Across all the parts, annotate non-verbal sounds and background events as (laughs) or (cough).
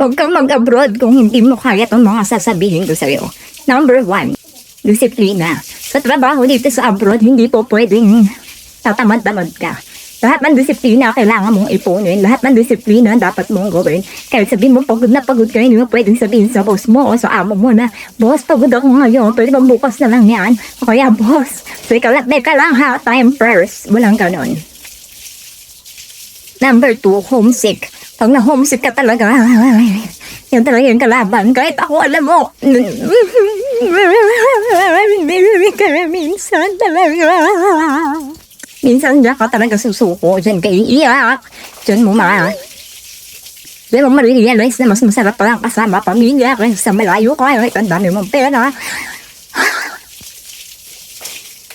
Huwag kang mag-abroad kung hindi mo kaya itong mga sasabihin ko sa'yo. Number one, disiplina. Sa trabaho dito sa abroad, hindi po pwedeng tatamad-tamad ka. Lahat ng disiplina kailangan mong ipunin. Lahat ng disiplina dapat mong gawin. Kahit sabihin mo pagod na pagod ka, hindi mo pwedeng sabihin sa boss mo o sa amo mo na, Boss, pagod ako ngayon. Pwede ba bukas na lang yan? O kaya, boss, teka lang, teka lang ha, time first. Walang ganon. Number two, homesick. Pag na homesick ka talaga, yan talaga yung kalaban. Kahit ako, alam mo, minsan talaga. Minsan diyan ka talaga susuko, diyan ka iiyak, diyan mo ma. Mo marirealize na mas masarap pa lang kasama pamilya kaysa sa malayo ka, kahit ang dami mong pera.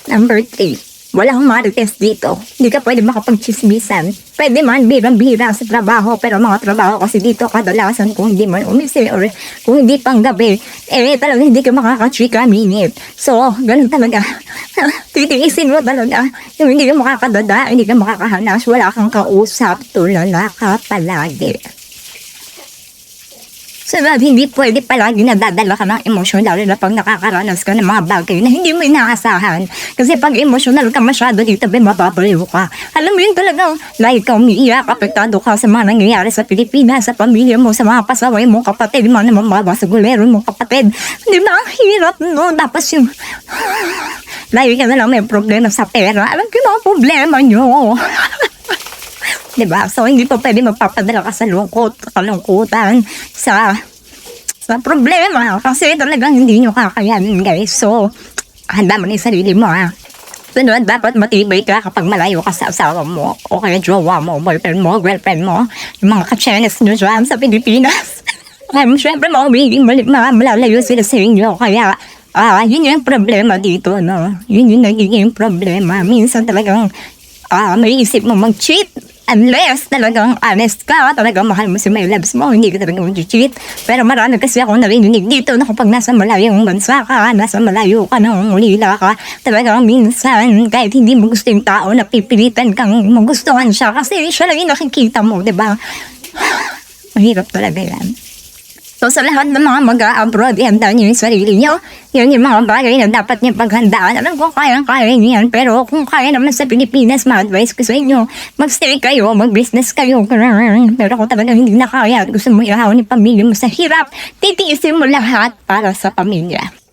Number three, walang marites dito. Hindi ka pwede makapagchismisan. Pwede man, birang-bira sa trabaho, pero mga trabaho kasi dito kadalasan kung hindi man umisi or kung hindi pang gabi, eh talaga hindi ka makaka-chika minute. So, ganun talaga. (laughs) Titiisin mo talaga. Yung hindi ka makakadada, hindi ka makakahanas, wala kang kausap, tulala ka palagi. Love, hindi pwede palagi nadadala ka ng emosyon, lalo na pag nakakaranas ka ng mga bagay na hindi mo inaasahan. Kasi pag emotional ka masyado dito, be, mababaliw ka. Alam mo yun talaga, like umiiyak, apektado ka sa mga nangyayari sa Pilipinas, sa pamilya mo, sa mga pasaway mo, kapatid, mga naman mga sa gulero mo, kapatid. Di ba? Ang hirap, no? Tapos yung, (sighs) lagi ka na lang may problema sa pera. Alam ko yung mga problema nyo. (laughs) Diba? So, hindi pa pwede magpapadala ka sa lungkot, kalungkutan, sa sa problema. Kasi talagang hindi nyo kakayanin, guys. So, handa mo na yung sarili mo, ha? Sunod, dapat matibay ka kapag malayo ka sa asawa mo, o kaya jowa mo, boyfriend mo, girlfriend mo, yung mga kachenes nyo dyan sa Pilipinas. (laughs) Kaya syempre, mabiging malalayo sila sa inyo. Kaya, ah, yun yung problema dito, no? Yun yung nagiging problema. Minsan talagang, ah, may isip mo mag-cheat. Unless talagang honest ka, talagang mahal mo si my loves mo, hindi ka talagang mag-cheat. Pero marami kasi ako narinig dito na kapag nasa malayong bansa ka, nasa malayo ka nang ulila ka, talagang minsan kahit hindi mo gusto yung tao, napipilitan kang magustuhan siya kasi siya lang yung nakikita mo, di ba? (sighs) Mahirap talaga yan. So sa lahat ng mga mag-abroad, ihanda niyo yung sarili niyo. Yun yung mga bagay na dapat niyo paghandaan. Alam ko kaya-kaya niyo. Pero kung kaya naman sa Pilipinas, ma-advise ko sa inyo, mag-stay kayo, mag-business kayo. Pero kung talagang hindi na kaya at gusto mo ihawin yung pamilya mo sa hirap, titiisin mo lahat para sa pamilya.